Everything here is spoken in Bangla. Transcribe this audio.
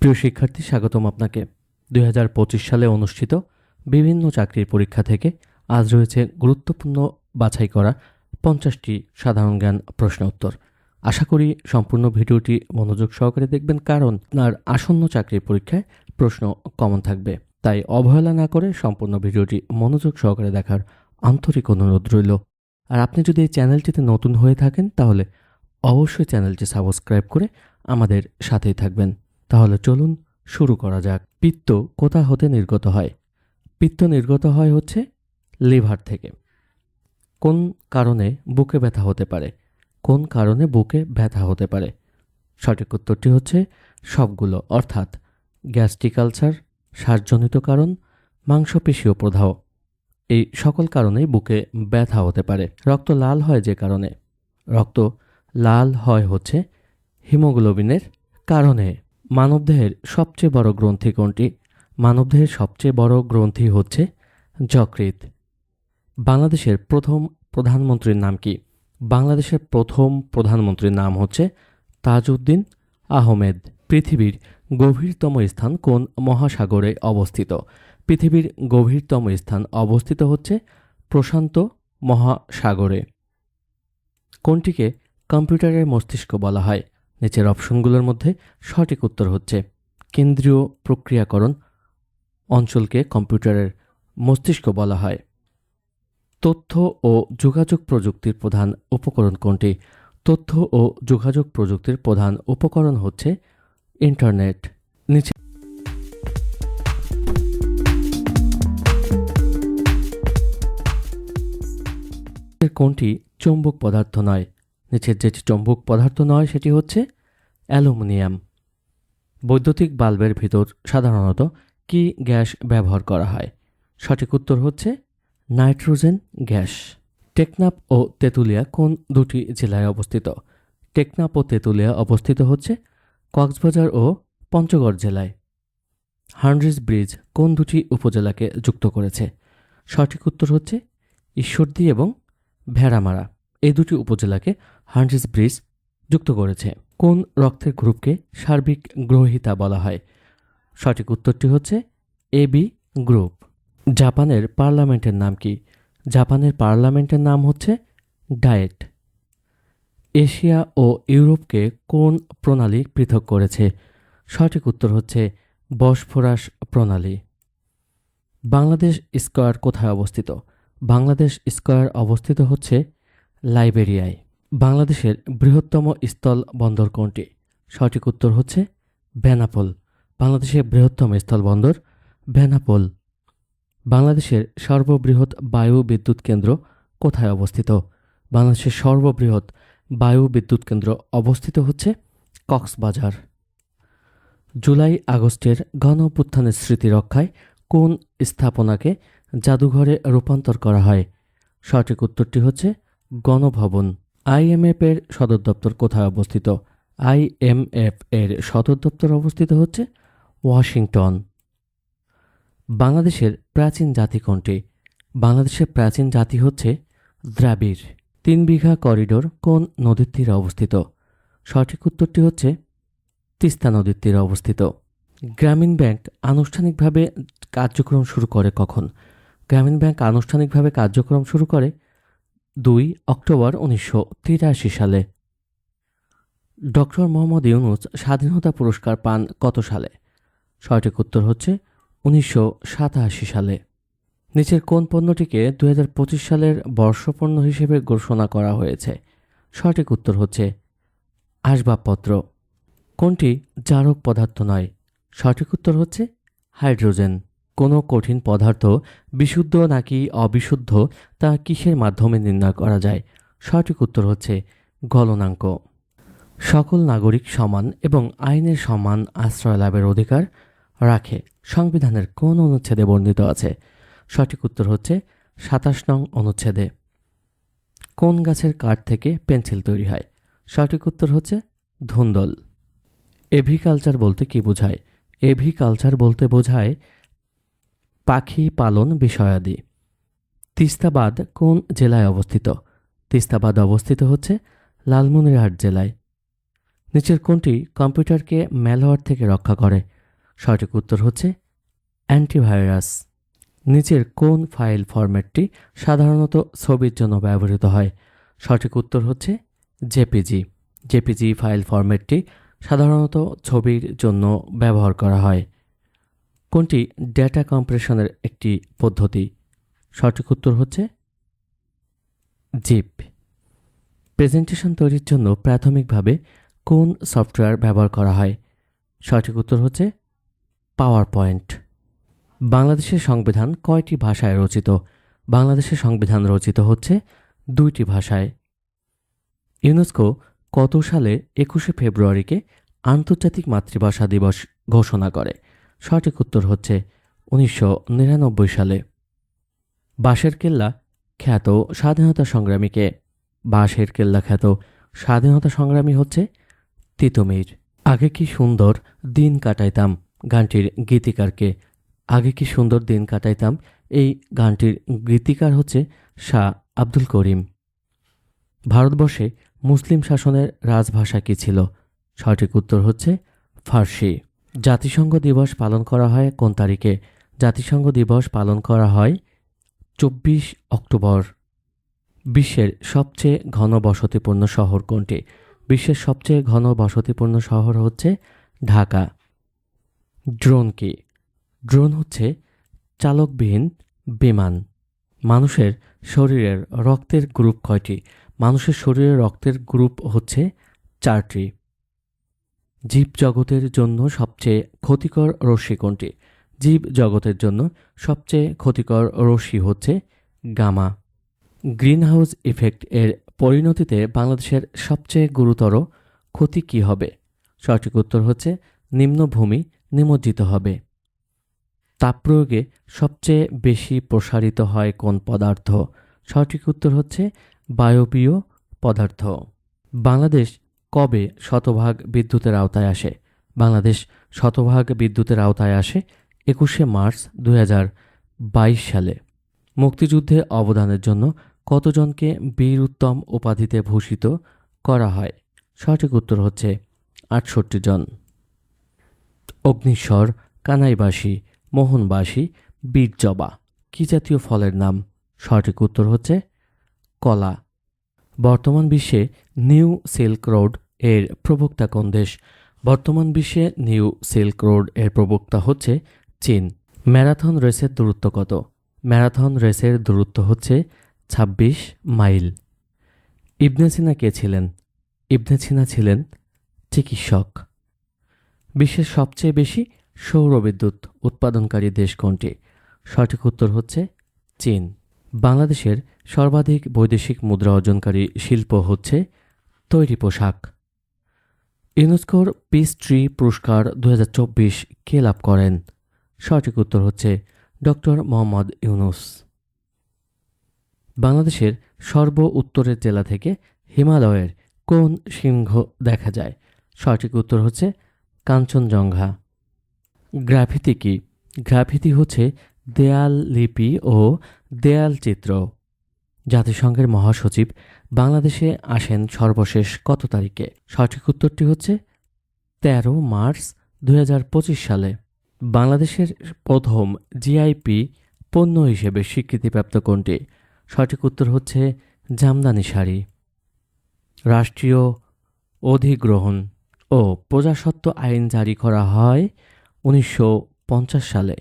প্রিয় শিক্ষার্থী, স্বাগতম আপনাকে। দু হাজার পঁচিশ সালে অনুষ্ঠিত বিভিন্ন চাকরির পরীক্ষা থেকে আজ রয়েছে গুরুত্বপূর্ণ বাছাই করা পঞ্চাশটি সাধারণ জ্ঞান প্রশ্ন উত্তর। আশা করি সম্পূর্ণ ভিডিওটি মনোযোগ সহকারে দেখবেন, কারণ আপনার আসন্ন চাকরির পরীক্ষায় প্রশ্ন কমন থাকবে। তাই অবহেলা না করে সম্পূর্ণ ভিডিওটি মনোযোগ সহকারে দেখার আন্তরিক অনুরোধ রইল। আর আপনি যদি এই চ্যানেলটিতে নতুন হয়ে থাকেন, তাহলে অবশ্যই চ্যানেলটি সাবস্ক্রাইব করে আমাদের সাথেই থাকবেন। তাহলে চলুন শুরু করা যাক। পিত্ত কোথা হতে নির্গত হয়? পিত্ত নির্গত হয় হচ্ছে লিভার থেকে। কোন কারণে বুকে ব্যথা হতে পারে? কোন কারণে বুকে ব্যথা হতে পারে? সঠিক উত্তরটি হচ্ছে সবগুলো, অর্থাৎ গ্যাস্ট্রিক আলসার শ্বাসজনিত কারণ, মাংসপেশীয় প্রদাহ। এই সকল কারণেই বুকে ব্যথা হতে পারে। রক্ত লাল হয় যে কারণে। রক্ত লাল হয় হচ্ছে হিমোগ্লোবিনের কারণে। মানবদেহের সবচেয়ে বড় গ্রন্থি কোনটি? মানবদেহের সবচেয়ে বড় গ্রন্থি হচ্ছে যকৃৎ। বাংলাদেশের প্রথম প্রধানমন্ত্রীর নাম কি? বাংলাদেশের প্রথম প্রধানমন্ত্রীর নাম হচ্ছে তাজউদ্দিন আহমেদ। পৃথিবীর গভীরতম স্থান কোন মহাসাগরে অবস্থিত? পৃথিবীর গভীরতম স্থান অবস্থিত হচ্ছে প্রশান্ত মহাসাগরে। কোনটিকে কম্পিউটারের মস্তিষ্ক বলা হয়? নিচের অপশনগুলোর মধ্যে সঠিক উত্তর হচ্ছে কেন্দ্রীয় প্রক্রিয়াকরণ অঞ্চলকে কম্পিউটারের মস্তিষ্ক বলা হয়। তথ্য ও যোগাযোগ প্রযুক্তির প্রধান উপকরণ কোনটি? তথ্য ও যোগাযোগ প্রযুক্তির প্রধান উপকরণ হচ্ছে ইন্টারনেট। নিচে কোনটি চৌম্বক পদার্থ নয়? নিচের যেটি চম্বুক পদার্থ নয়, সেটি হচ্ছে অ্যালুমিনিয়াম। বৈদ্যুতিক বাল্বের ভিতর সাধারণত কি গ্যাস ব্যবহার করা হয়? সঠিক উত্তর হচ্ছে নাইট্রোজেন গ্যাস। টেকনাপ ও তেঁতুলিয়া কোন দুটি জেলায় অবস্থিত? টেকনাপ ও তেঁতুলিয়া অবস্থিত হচ্ছে কক্সবাজার ও পঞ্চগড় জেলায়। হান্ড্রিজ ব্রিজ কোন দুটি উপজেলাকে যুক্ত করেছে? সঠিক উত্তর হচ্ছে ঈশ্বরদী এবং ভেড়ামারা। এই দুটি উপজেলাকে হান্ড্রিজ ব্রিজ যুক্ত করেছে। কোন রক্তের গ্রুপকে সার্বিক গ্রহিতা বলা হয়? সঠিক উত্তরটি হচ্ছে এ বি গ্রুপ। জাপানের পার্লামেন্টের নাম কি? জাপানের পার্লামেন্টের নাম হচ্ছে ডায়েট। এশিয়া ও ইউরোপকে কোন প্রণালী পৃথক করেছে? সঠিক উত্তর হচ্ছে বসফরাস প্রণালী। বাংলাদেশ স্কয়ার কোথায় অবস্থিত? বাংলাদেশ স্কয়ার অবস্থিত হচ্ছে লাইবেরিয়ায়, বাংলাদেশের বৃহত্তম স্থল বন্দর কোনটি? সঠিক উত্তর হচ্ছে বেনাপোল। বাংলাদেশের বৃহত্তম স্থল বন্দর বেনাপোল। বাংলাদেশের সর্ববৃহৎ বায়ু বিদ্যুৎ কেন্দ্র কোথায় অবস্থিত? বাংলাদেশের সর্ববৃহৎ বায়ু বিদ্যুৎ কেন্দ্র অবস্থিত হচ্ছে কক্সবাজার। জুলাই আগস্টের গণ অভ্যুত্থানের স্মৃতি রক্ষায় কোন স্থাপনাকে জাদুঘরে রূপান্তর করা হয়? সঠিক উত্তরটি হচ্ছে গণভবন আইএমএফ এর সদর দপ্তর কোথায় অবস্থিত? আইএমএফ এর সদর দপ্তর অবস্থিত হচ্ছে ওয়াশিংটন। বাংলাদেশের প্রাচীন জাতি কোনটি? বাংলাদেশের প্রাচীন জাতি হচ্ছে দ্রাবিড়। তিন বিঘা করিডোর কোন নদীর তীরে অবস্থিত? সঠিক উত্তরটি হচ্ছে তিস্তা নদীর তীরে অবস্থিত। গ্রামীণ ব্যাংক আনুষ্ঠানিকভাবে কার্যক্রম শুরু করে কখন? গ্রামীণ ব্যাংক আনুষ্ঠানিকভাবে কার্যক্রম শুরু করে দুই অক্টোবর উনিশশো তিরাশি সালে। ডক্টর মোহাম্মদ ইউনুস স্বাধীনতা পুরস্কার পান কত সালে? সঠিক উত্তর হচ্ছে উনিশশো সাতাশি সালে। নিচের কোন পণ্যটিকে দুহাজার পঁচিশ সালের বর্ষপণ্য হিসেবে ঘোষণা করা হয়েছে? সঠিক উত্তর হচ্ছে আসবাবপত্র। কোনটি জারক পদার্থ নয়? সঠিক উত্তর হচ্ছে হাইড্রোজেন। কোনো কঠিন পদার্থ বিশুদ্ধ নাকি অবিশুদ্ধ তা কিসের মাধ্যমে নির্ণয় করা যায়? সঠিক উত্তর হচ্ছে গলনাঙ্ক। সকল নাগরিক সমান এবং আইনের সমান আশ্রয় লাভের অধিকার রাখে। সংবিধানের কোন অনুচ্ছেদে বর্ণিত আছে? সঠিক উত্তর হচ্ছে সাতাশ নং অনুচ্ছেদে। কোন গাছের কাঠ থেকে পেন্সিল তৈরি হয়? সঠিক উত্তর হচ্ছে ধুন্দল। এভিকালচার বলতে কি বোঝায়? এভিকালচার বলতে বোঝায় পাখি পালন বিষয়াদি। তিস্তাবাদ কোন জেলায় অবস্থিত? তিস্তাবাদ অবস্থিত হচ্ছে লালমনিরহাট জেলায়। নিচের কোনটি কম্পিউটারকে ম্যালওয়্যার থেকে রক্ষা করে? সঠিক উত্তর হচ্ছে অ্যান্টিভাইরাস। নিচের কোন ফাইল ফরম্যাটটি সাধারণত ছবির জন্য ব্যবহৃত হয়? সঠিক উত্তর হচ্ছে জেপিজি। জেপিজি ফাইল ফরম্যাটটি সাধারণত ছবির জন্য ব্যবহার করা হয়। কোনটি ডেটা কম্প্রেশনের একটি পদ্ধতি? সঠিক উত্তর হচ্ছে জিপ প্রেজেন্টেশন তৈরির জন্য প্রাথমিকভাবে কোন সফটওয়্যার ব্যবহার করা হয়? সঠিক উত্তর হচ্ছে পাওয়ার পয়েন্ট বাংলাদেশের সংবিধান কয়টি ভাষায় রচিত? বাংলাদেশের সংবিধান রচিত হচ্ছে দুইটি ভাষায়। ইউনেস্কো কত সালে একুশে ফেব্রুয়ারিকে আন্তর্জাতিক মাতৃভাষা দিবস ঘোষণা করে? সঠিক উত্তর হচ্ছে উনিশশো নিরানব্বই সালে। বাঁশের কেল্লা খ্যাত স্বাধীনতা সংগ্রামীকে। বাঁশের কেল্লা খ্যাত স্বাধীনতা সংগ্রামী হচ্ছে তিতুমির। আগে কি সুন্দর দিন কাটাইতাম গানটির গীতিকারকে? আগে কি সুন্দর দিন কাটাইতাম এই গানটির গীতিকার হচ্ছে শাহ আব্দুল করিম। ভারতবর্ষে মুসলিম শাসনের রাজভাষা কী ছিল? সঠিক উত্তর হচ্ছে ফার্সি। জাতিসংঘ দিবস পালন করা হয় কোন তারিখে? জাতিসংঘ দিবস পালন করা হয় চব্বিশ অক্টোবর। বিশ্বের সবচেয়ে ঘন বসতিপূর্ণ শহর কোনটি? বিশ্বের সবচেয়ে ঘন বসতিপূর্ণ শহর হচ্ছে ঢাকা। ড্রোন কি? ড্রোন হচ্ছে চালকবিহীন বিমান। মানুষের শরীরের রক্তের গ্রুপ কয়টি? মানুষের শরীরের রক্তের গ্রুপ হচ্ছে চারটি। জীব জগতের জন্য সবচেয়ে ক্ষতিকর রশ্মি কোনটি? জীব জগতের জন্য সবচেয়ে ক্ষতিকর রশ্মি হচ্ছে গামা। গ্রিনহাউস ইফেক্ট এর পরিণতিতে বাংলাদেশের সবচেয়ে গুরুতর ক্ষতি কী হবে? সঠিক উত্তর হচ্ছে নিম্নভূমি নিমজ্জিত হবে। তাপ প্রয়োগে সবচেয়ে বেশি প্রসারিত হয় কোন পদার্থ? সঠিক উত্তর হচ্ছে বায়বীয় পদার্থ। বাংলাদেশ কবে শতভাগ বিদ্যুতের আওতায় আসে? বাংলাদেশ শতভাগ বিদ্যুতের আওতায় আসে একুশে মার্চ দু হাজার বাইশ সালে। মুক্তিযুদ্ধে অবদানের জন্য কতজনকে বীর উত্তম উপাধিতে ভূষিত করা হয়? সঠিক উত্তর হচ্ছে আটষট্টি জন। অগ্নিস্বর, কানাইবাসী, মোহনবাসী, বীরজবা। কি জাতীয় ফলের নাম? সঠিক উত্তর হচ্ছে কলা। বর্তমান বিশ্বে নিউ সিল্ক রোডের প্রবক্তা কোন দেশ? বর্তমান বিশ্বে নিউ সিল্ক রোডের প্রবক্তা হচ্ছে চীন। ম্যারাথন রেসের দূরত্ব কত? ম্যারাথন রেসের দূরত্ব হচ্ছে ২৬ মাইল। ইবনে সিনা কে ছিলেন? ইবনে সিনা ছিলেন চিকিৎসক। বিশ্বের সবচেয়ে বেশি সৌরবিদ্যুৎ উৎপাদনকারী দেশ কোনটি? সঠিক উত্তর হচ্ছে চীন। বাংলাদেশের সর্বাধিক বৈদেশিক মুদ্রা অর্জনকারী শিল্প হচ্ছে তৈরি পোশাক। ইউনেস্কোর পিস ট্রি পুরস্কার দু হাজার চব্বিশ কে লাভ করেন? সঠিক উত্তর হচ্ছে ডক্টর মোহাম্মদ ইউনুস। বাংলাদেশের সর্ব উত্তরের জেলা থেকে হিমালয়ের কোন সিংহ দেখা যায়? সঠিক উত্তর হচ্ছে কাঞ্চনজঙ্ঘা। গ্রাফিতি কি? গ্রাফিতি হচ্ছে দেয়াল লিপি ও দেয়াল চিত্র। জাতিসংঘের মহাসচিব বাংলাদেশে আসেন সর্বশেষ কত তারিখে? সঠিক উত্তরটি হচ্ছে তেরো মার্চ দু হাজার পঁচিশ সালে। বাংলাদেশের প্রথম জিআইপি পণ্য হিসেবে স্বীকৃতিপ্রাপ্ত কোনটি? সঠিক উত্তর হচ্ছে জামদানি শাড়ি। রাষ্ট্রীয় অধিগ্রহণ ও প্রজাসত্ব আইন জারি করা হয় উনিশশো পঞ্চাশ সালে।